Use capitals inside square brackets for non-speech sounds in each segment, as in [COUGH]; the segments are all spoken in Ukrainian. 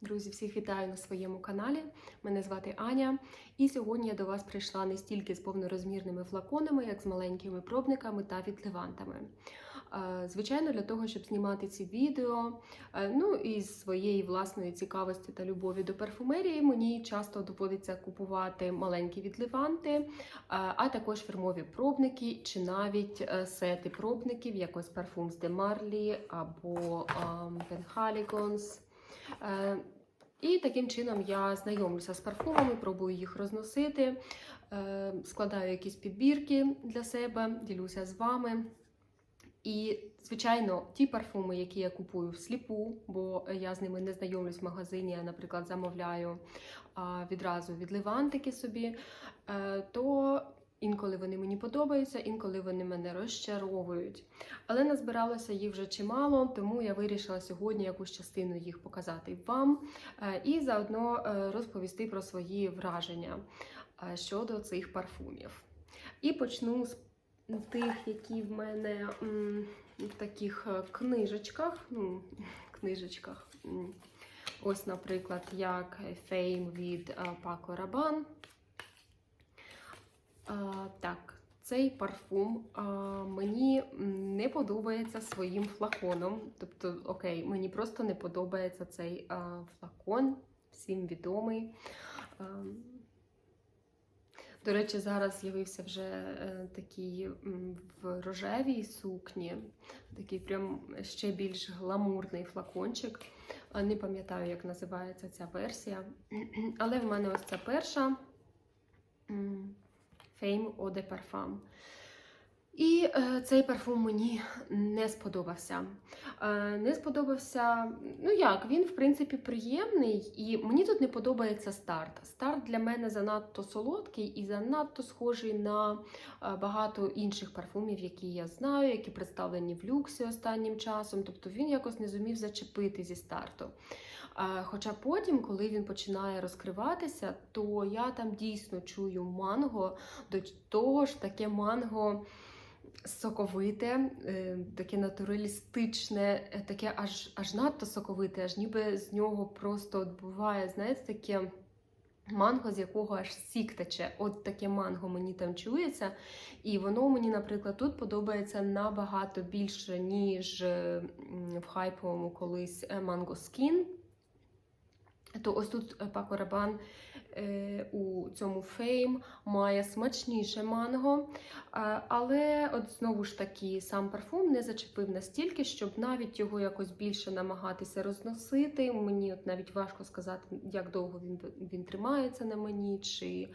Друзі, всіх вітаю на своєму каналі. Мене звати Аня, і сьогодні я до вас прийшла не стільки з повнорозмірними флаконами, як з маленькими пробниками та відливантами. Е, Звичайно, для того, щоб знімати ці відео, е, ну і з своєї власної цікавості та любові до парфумерії, мені часто доводиться купувати маленькі відливанти, е, а також фірмові пробники чи навіть сети пробників, як ось Parfums de Marly або ем, Penhaligons. Е, І таким чином я знайомлюся з парфумами, пробую їх розносити, е, складаю якісь підбірки для себе, ділюся з вами. І, звичайно, ті парфуми, які я купую всліпу, бо я з ними не знайомлюсь в магазині, я, наприклад, замовляю відразу відливантики собі, е, то інколи вони мені подобаються, інколи вони мене розчаровують. Але назбиралося їх вже чимало, тому я вирішила сьогодні якусь частину їх показати вам е, і заодно е, розповісти про свої враження е, щодо цих парфумів. І почну з тих, які в мене в таких книжечках. Ну, [LAUGHS] книжечках. Ось, наприклад, як Fame від Rabanne. А, Так, цей парфум мені не подобається своїм флаконом. Тобто, окей, мені просто не подобається цей флакон, всім відомий. До речі, зараз з'явився вже е, такий в рожевій сукні, такий прям ще більш гламурний флакончик. Не пам'ятаю, як називається ця версія. [CLEARS THROAT] Але в мене ось ця перша. Fame Eau de Parfum. І е, цей парфум мені не сподобався. Е, не сподобався, ну як, він, в принципі, приємний, і мені тут не подобається старт. Старт для мене занадто солодкий і занадто схожий на е, багато інших парфумів, які я знаю, які представлені в люксі останнім часом. Тобто він якось не зумів зачепити зі старту. Е, Хоча потім, коли він починає розкриватися, то я там дійсно чую манго, до того ж таке манго соковите, е, таке натуралістичне, е, таке аж, аж надто соковите, аж ніби з нього просто буває, знаєте, таке. Манго, з якого аж сік тече. От таке манго мені там чується. І воно мені, наприклад, тут подобається набагато більше, ніж е, в хайповому колись Mango Skin. То ось тут е, Пако Рабан е, у цьому фейм має смачніше манго. А, але от знову ж таки сам парфум не зачепив настільки, щоб навіть його якось більше намагатися розносити. Мені от навіть важко сказати, як довго він, він тримається на мені, чи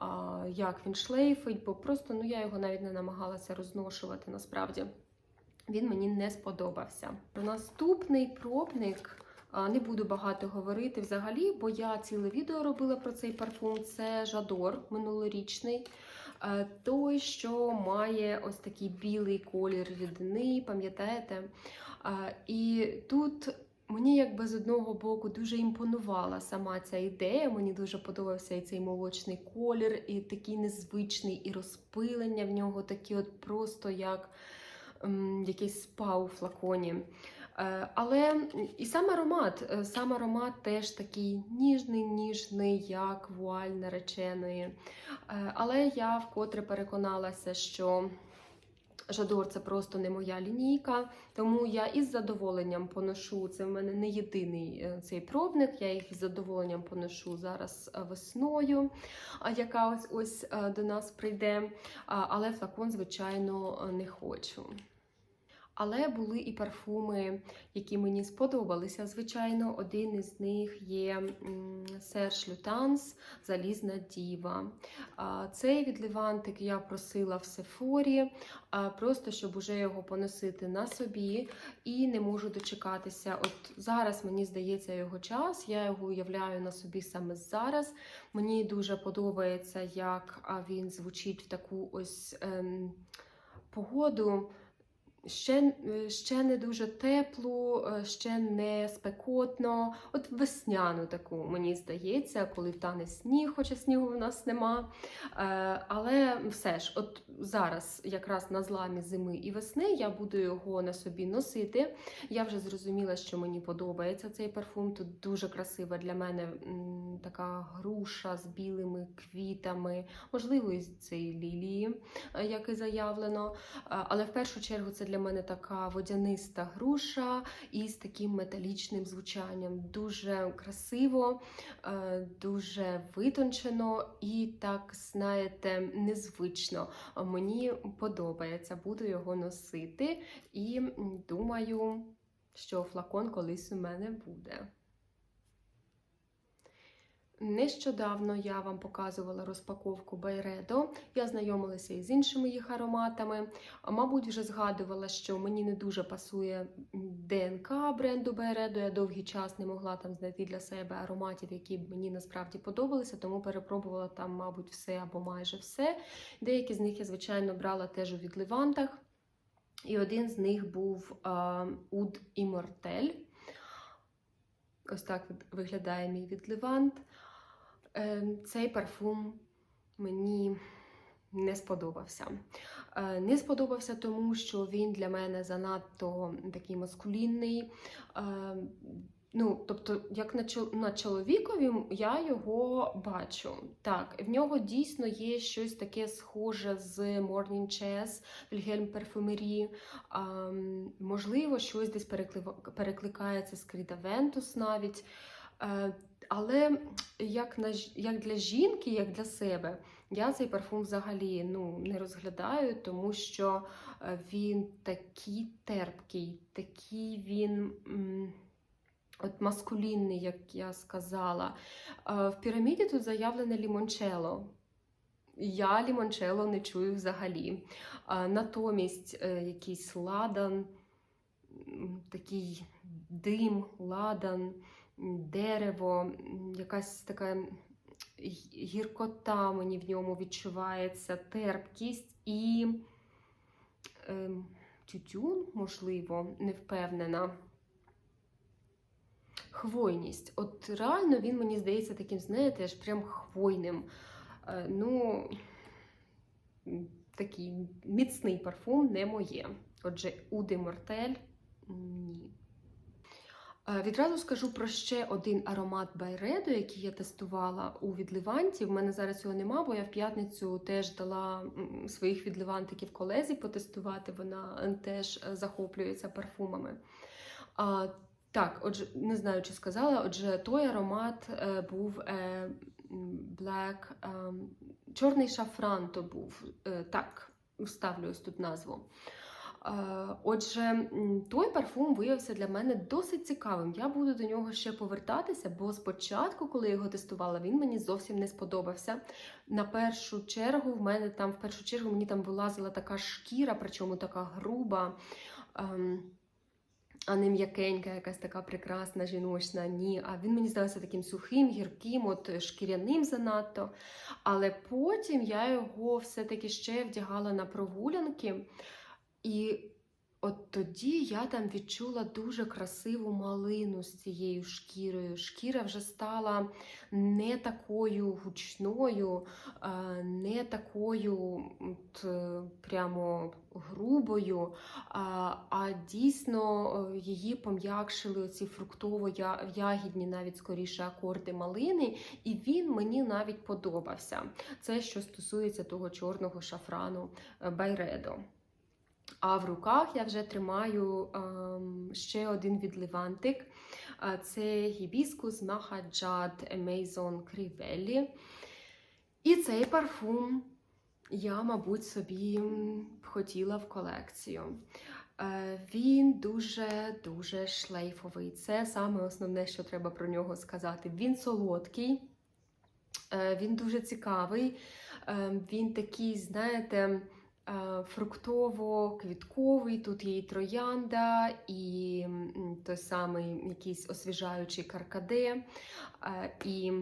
а, як він шлейфить, бо просто ну, я його навіть не намагалася розношувати насправді. Він мені не сподобався. Наступний пробник. Не буду багато говорити взагалі, бо я ціле відео робила про цей парфум. Це Жадор минулорічний. Е, Той, що має ось такий білий колір рідини, пам'ятаєте? Е, І тут мені якби з одного боку дуже імпонувала сама ця ідея. Мені дуже подобався і цей молочний колір, і такий незвичний, і розпилення в нього такі от просто як якийсь спа у флаконі. Е, Але і сам аромат, е, сам аромат теж такий ніжний, ніжний, як вуаль нареченої. Е, Але я вкотре переконалася, що Жадор це просто не моя лінійка, тому я із задоволенням поношу. Це в мене не єдиний цей пробник. Я їх із задоволенням поношу зараз весною, яка ось ось до нас прийде. Але флакон, звичайно, не хочу. Але були і парфуми, які мені сподобалися. Звичайно, один із них є Серж Лютанс Залізна Діва. Цей відливантик я просила в Сефорі, просто щоб уже його поносити на собі. І не можу дочекатися. От зараз мені здається його час. Я його уявляю на собі саме зараз. Мені дуже подобається, як він звучить в таку ось ем, погоду Ще, ще не дуже теплу, е, ще не спекотно. От весняну таку, мені здається, коли втане сніг, хоча снігу в нас нема. Е, Але все ж, от зараз, якраз на зламі зими і весни, я буду його на собі носити. Я вже зрозуміла, що мені подобається цей парфум. Тут дуже красива для мене така груша з білими квітами, можливо, із цієї лілії, е, як і заявлено. Але в першу чергу це для мене така водяниста груша із таким металічним звучанням. Дуже красиво, е, дуже витончено і так, знаєте, незвично. Мені подобається, буду його носити і думаю, що флакон колись у мене буде. Нещодавно я вам показувала розпаковку Байредо. Я знайомилася із іншими їх ароматами. Мабуть, вже згадувала, що мені не дуже пасує ДНК бренду Байредо. Я довгий час не могла там знайти для себе ароматів, які б мені насправді подобалися, тому перепробувала там, мабуть, все або майже все. Деякі з них я, звичайно, брала теж у відливантах. І один з них був Уд Immortel. Ось так виглядає мій відливант. Е, Цей парфум мені не сподобався. Е, Не сподобався тому, що він для мене занадто такий маскулінний. Е, Ну, тобто, як на, чоловікові я його бачу. Так, в нього дійсно є щось таке схоже з Morning Chess, Parfumerie. А, можливо, щось десь перекликається з Кріда Вентус навіть. Але як, на, як для жінки, як для себе, я цей парфум взагалі ну, не розглядаю, тому що е, він такий терпкий, такий він. От маскулінний, як я сказала. Е, В піраміді тут заявлене лімончело. Я лімончело не чую взагалі. Натомість е, якийсь ладан, такий дим, ладан, дерево, якась така гіркота мені в ньому відчувається, терпкість і ем, тютюн, можливо, не впевнена. Хвойність. От реально він мені здається таким, знаєте, аж прям хвойним. Е, Ну, такий міцний парфум не моє. Отже, Уди Мортель ні. Е, Відразу скажу про ще один аромат Байредо, який я тестувала у відливанті. В мене зараз його нема, бо я в п'ятницю теж дала своїх відливантиків колезі потестувати. Вона е, теж е, захоплюється парфумами. А, так, отже, не знаю, чи сказала. Отже, той аромат був Black, е, чорний шафран то був. Так, вставлю ось тут назву. Е, Отже, той парфум виявився для мене досить цікавим. Я буду до нього ще повертатися, бо спочатку, коли я його тестувала, він мені зовсім не сподобався. На першу чергу в мене там, в першу чергу, мені там вилазила така шкіра, причому така груба. ем, а не м'якенька, якась така прекрасна жіночна. Ні. А він мені здався таким сухим, гірким, от шкіряним занадто. Але потім я його все-таки ще вдягала на прогулянки. І от тоді я там відчула дуже красиву малину з цією шкірою. Шкіра вже стала не такою гучною, е, не такою от, е, прямо грубою, а, дійсно е, її пом'якшили ці фруктово-ягідні, навіть скоріше акорди малини, і він мені навіть подобався. Це що стосується того чорного шафрану Байредо. А в руках я вже тримаю ем, ще один відливантик. Це гібіскус Махаджад Amazon Crivelli. І цей парфум я, мабуть, собі хотіла в колекцію. Е, Він дуже-дуже шлейфовий. Це саме основне, що треба про нього сказати. Він солодкий, е, він дуже цікавий. Е, Він такий, знаєте, е, фруктово-квітковий. Тут є і троянда, і той самий якийсь освіжаючий каркаде. е, І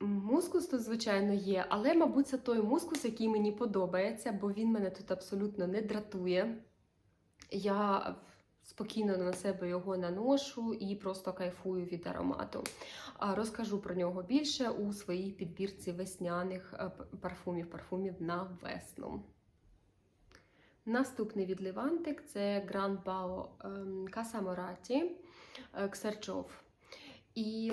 Мускус тут, звичайно, є, але, мабуть, це той мускус, який мені подобається, бо він мене тут абсолютно не дратує. Я спокійно на себе його наношу і просто кайфую від аромату. Розкажу про нього більше у своїй підбірці весняних е, парфумів, парфумів на весну. Наступний від Левантик це Grand Bao Casa Morati Ксерчов. І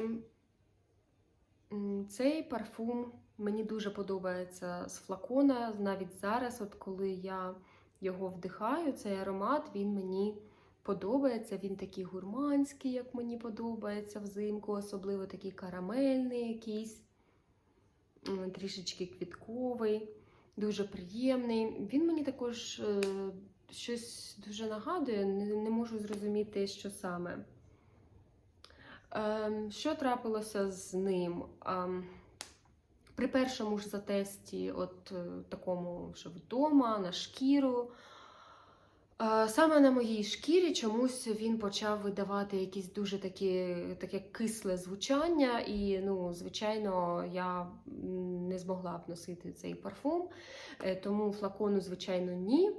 цей парфум мені дуже подобається з флакона. Навіть зараз, от коли я його вдихаю, цей аромат він мені подобається. Він такий гурманський, як мені подобається взимку, особливо такий карамельний якийсь, трішечки квітковий, дуже приємний. Він мені також е, щось дуже нагадує, не, можу зрозуміти, що саме. Ем, Що трапилося з ним? Ем, При першому ж затесті, от е, такому, що вдома, на шкіру. Саме на моїй шкірі чомусь він почав видавати якісь дуже такі, таке кисле звучання, і, ну, звичайно, я не змогла б носити цей парфум, Е, тому флакону, звичайно, ні.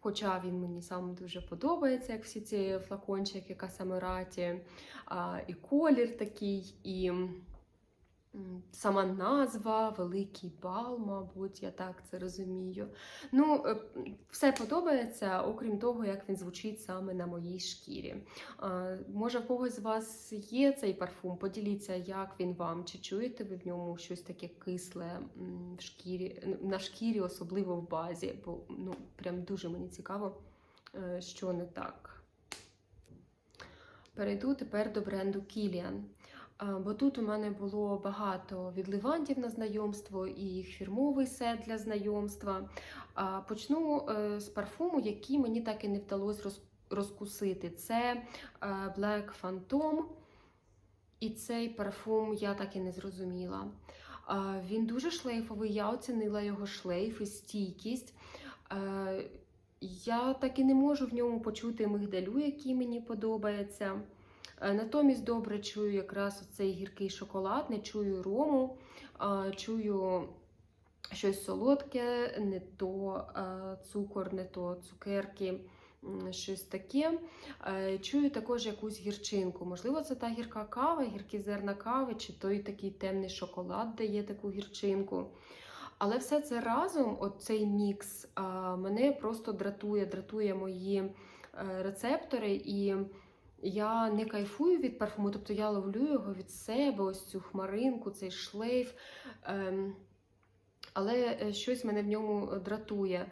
Хоча він мені сам дуже подобається, як всі ці флакончики Касамераті, а, і колір такий, і сама назва, великий бал, мабуть, я так це розумію. Ну, е, все подобається, окрім того, як він звучить саме на моїй шкірі. Може, в когось з вас є цей парфум? Поділіться, як він вам, чи чуєте ви в ньому щось таке кисле в шкірі, на шкірі, особливо в базі, бо ну, прям дуже мені цікаво, е, що не так. Перейду тепер до бренду Kilian. Бо тут у мене було багато відливантів на знайомство і їх фірмовий сет для знайомства. Почну е, з парфуму, який мені так і не вдалося розкусити. Це е, Black Phantom. І цей парфум я так і не зрозуміла. Він дуже шлейфовий, я оцінила його шлейф і стійкість. Е, Я так і не можу в ньому почути мигдалю, який мені подобається. Е, Натомість добре чую якраз цей гіркий шоколад, не чую рому, чую щось солодке, не то е, цукор, не то цукерки, щось таке. Е, Чую також якусь гірчинку. Можливо, це та гірка кава, гіркі зерна кави, чи той такий темний шоколад дає таку гірчинку. Але все це разом, от цей мікс, мене просто дратує, дратує мої рецептори, і я не кайфую від парфуму, тобто я ловлю його від себе, ось цю хмаринку, цей шлейф. ем, Але е, щось мене в ньому дратує.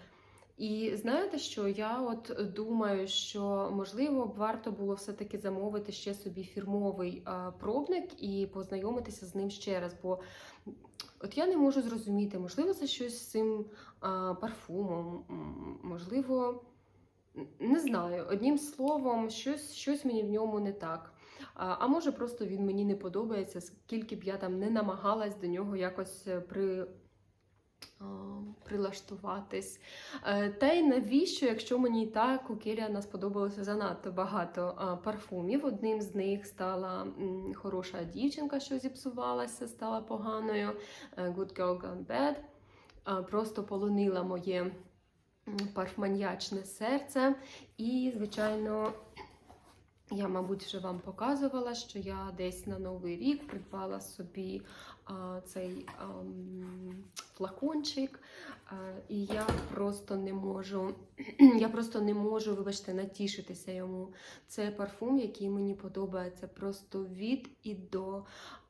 І знаєте що? Я от думаю, що можливо б варто було все-таки замовити ще собі фірмовий а, пробник і познайомитися з ним ще раз. Бо от я не можу зрозуміти, можливо, це щось з цим парфумом, можливо, не знаю. Одним словом, щось, щось мені в ньому не так. А, а може, просто він мені не подобається, скільки б я там не намагалась до нього якось е, при. Прилаштуватись. Е, Та й навіщо, якщо мені і так у Кіріана сподобалося занадто багато парфумів. Одним з них стала хороша дівчинка, що зіпсувалася, стала поганою. е, Good Girl Gone Bad. Просто полонила моє парфманьячне серце. І, звичайно, я, мабуть, вже вам показувала, що я десь на Новий рік придбала собі а, цей ам, флакончик. А, і я просто не можу, [CLEARS THROAT] я просто не можу, вибачте, натішитися йому. Це парфум, який мені подобається просто від і до.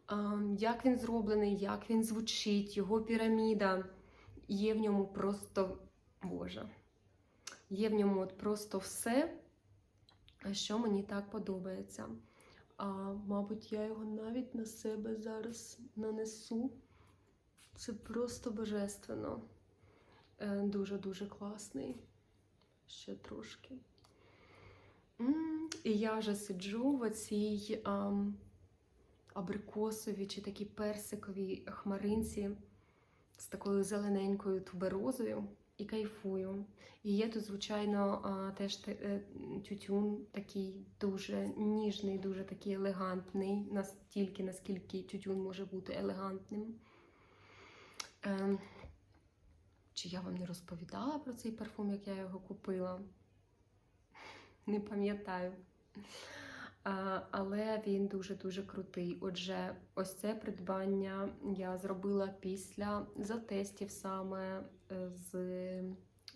А, як він зроблений, як він звучить, його піраміда. Є в ньому просто Боже. Є в ньому от просто все, що мені так подобається. А, мабуть, я його навіть на себе зараз нанесу. Це просто божественно. Дуже-дуже класний. Ще трошки. І я вже сиджу в цій абрикосовій чи такій персиковій хмаринці з такою зелененькою туберозою. І кайфую. І є тут, звичайно, теж е, тютюн такий дуже ніжний, дуже такий елегантний, настільки, наскільки тютюн може бути елегантним. Ем, чи я вам не розповідала про цей парфум, як я його купила? [LAUGHS] Не пам'ятаю. Але він дуже-дуже крутий. Отже, ось це придбання я зробила після затестів саме е, з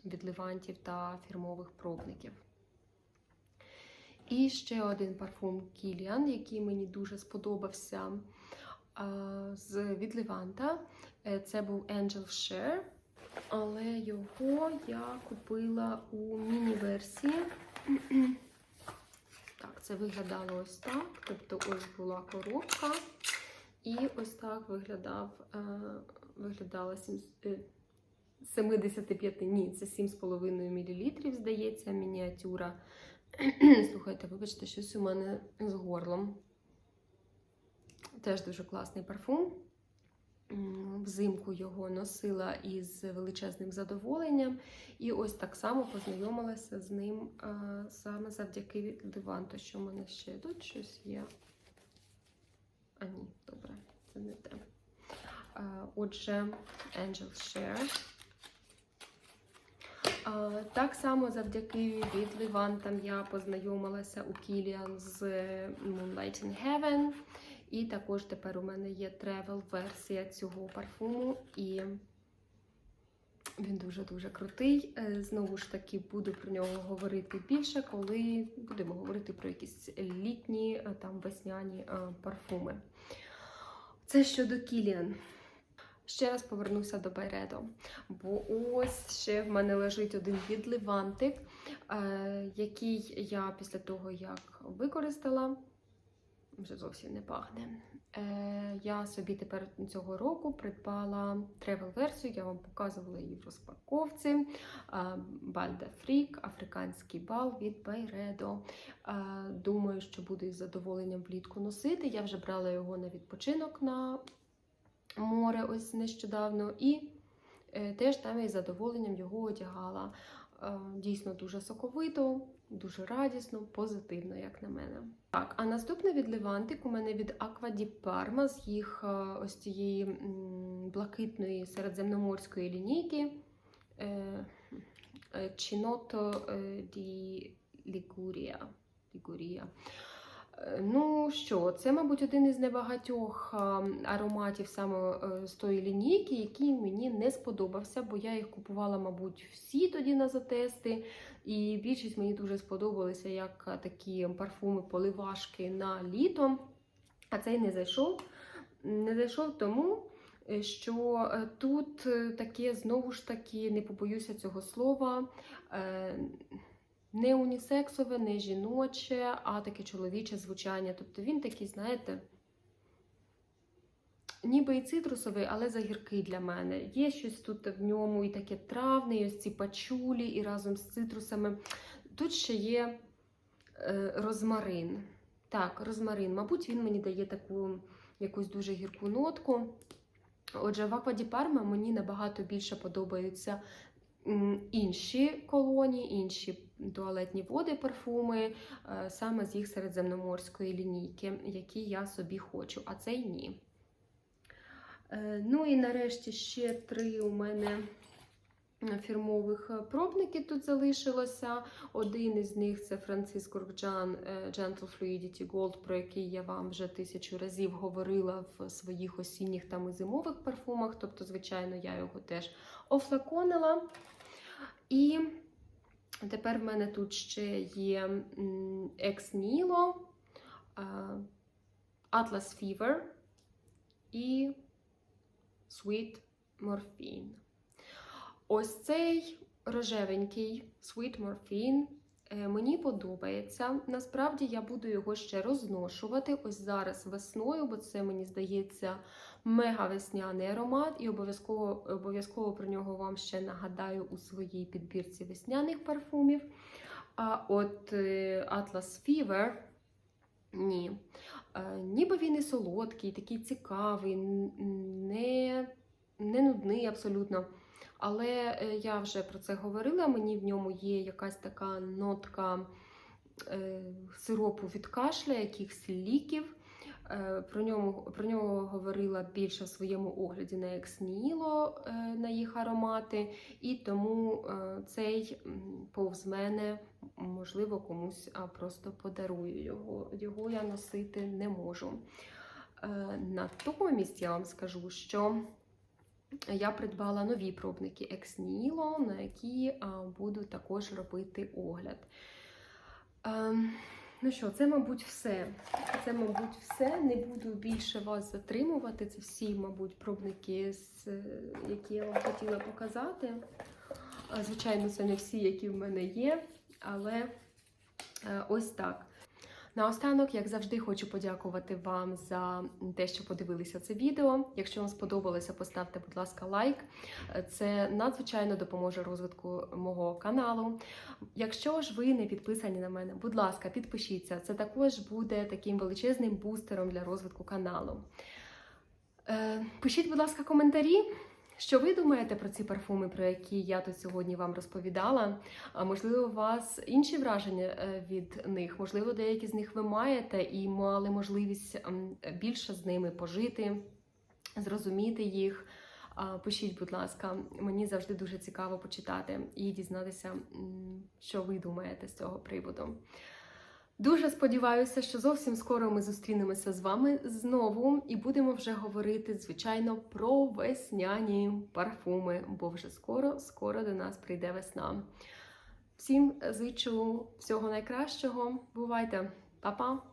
відливантів та фірмових пробників. І ще один парфум Kilian, який мені дуже сподобався з відливанта. Е, Це був Angel Share, але його я купила у міні-версії. Це виглядало ось так. Тобто ось була коробка, і ось так виглядав, е, виглядала е, 75, ні, це 7,5 мл, здається, мініатюра. [CLEARS THROAT] Слухайте, вибачте, щось у мене з горлом. Теж дуже класний парфум. Взимку його носила із величезним задоволенням. І ось так само познайомилася з ним саме завдяки відливанту, що в мене ще тут щось є. А ні, добре, це не те. Отже, Angel Share. Так само завдяки від відливантам я познайомилася у Kilian з Moonlight in Heaven. І також тепер у мене є тревел-версія цього парфуму. І він дуже-дуже крутий. Е, Знову ж таки, буду про нього говорити більше, коли будемо говорити про якісь літні, е, там весняні е, парфуми. Це щодо Kilian. Ще раз повернуся до Байредо. Бо ось ще в мене лежить один відливантик, який я після того, як використала, вже зовсім не пахне. Е, я собі тепер цього року придбала тревел-версію, я вам показувала її в розпаковці. Бальда Фрік, африканський бал від Байредо. Е, думаю, що буду із задоволенням влітку носити. Я вже брала його на відпочинок на море ось нещодавно, і е, теж там із задоволенням його одягала. Е, дійсно дуже соковито, дуже радісно, позитивно, як на мене. Так, а наступний відливантик у мене від Акваді Парма з їх е, ось цієї блакитної середземноморської лінійки. Е, Chinotto е, Ну що, це, мабуть, один із небагатьох ароматів саме е, з тої лінійки, який мені не сподобався, бо я їх купувала, мабуть, всі тоді на затести. І більшість мені дуже сподобалися як такі парфуми поливашки на літо. А цей не зайшов. Не зайшов тому, е, що е, тут е, таке, знову ж таки, не побоюся цього слова. Не унісексове, не жіноче, а таке чоловіче звучання. Тобто він такий, знаєте, ніби і цитрусовий, але загіркий для мене. Є щось тут в ньому і таке травне, і ось ці пачулі, і разом з цитрусами. Тут ще є е, розмарин. Так, розмарин. Мабуть, він мені дає таку якусь дуже гірку нотку. Отже, в Акваді Парма мені набагато більше подобаються інші колоні, інші туалетні води, парфуми, е, саме з їх середземноморської лінійки, які я собі хочу, а цей ні. Е, Ну і нарешті ще три у мене фірмових е, пробники тут залишилося. Один із них це Франциско Рокджан е, Gentle Fluidity Gold, про який я вам вже тисячу разів говорила в своїх осінніх там і зимових парфумах. Тобто, звичайно, я його теж офлаконила. І тепер в мене тут ще є м, Ex Nilo, е, Atlas Fever і Sweet Morphine. Ось цей рожевенький Sweet Morphine е, мені подобається. Насправді я буду його ще розношувати ось зараз весною, бо це, мені здається, мега весняний аромат, і обов'язково обов'язково про нього вам ще нагадаю у своїй підбірці весняних парфумів. А от е, Atlas Fever ні. Е, Ніби він і солодкий, такий цікавий, не, не нудний абсолютно. Але е, я вже про це говорила. Мені в ньому є якась така нотка е, сиропу від кашля, якихось ліків. Е, Про нього, про нього говорила більше в своєму огляді на ексніло, на їх аромати, і тому цей повз мене, можливо, комусь просто подарую його. Його я носити не можу. Натомість я вам скажу, що я придбала нові пробники ексніло, на які буду також робити огляд. Ем, Ну що, це, мабуть, все. Це, мабуть, все. Не буду більше вас затримувати. Це всі, мабуть, пробники, які я вам хотіла показати. Звичайно, це не всі, які в мене є, але е, ось так. Наостанок, як завжди, хочу подякувати вам за те, що подивилися це відео. Якщо вам сподобалося, поставте, будь ласка, лайк. Це надзвичайно допоможе розвитку мого каналу. Якщо ж ви не підписані на мене, будь ласка, підпишіться. Це також буде таким величезним бустером для розвитку каналу. Е, Пишіть, будь ласка, коментарі. Що ви думаєте про ці парфуми, про які я тут сьогодні вам розповідала? Можливо, у вас інші враження е, від них? Можливо, деякі з них ви маєте і мали можливість більше з ними пожити, зрозуміти їх. Пишіть, будь ласка, мені завжди дуже цікаво почитати і дізнатися, що ви думаєте з цього приводу. Дуже сподіваюся, що зовсім скоро ми зустрінемося з вами знову і будемо вже говорити, звичайно, про весняні парфуми, бо вже скоро, скоро до нас прийде весна. Всім зичу всього найкращого. Бувайте, Па-па!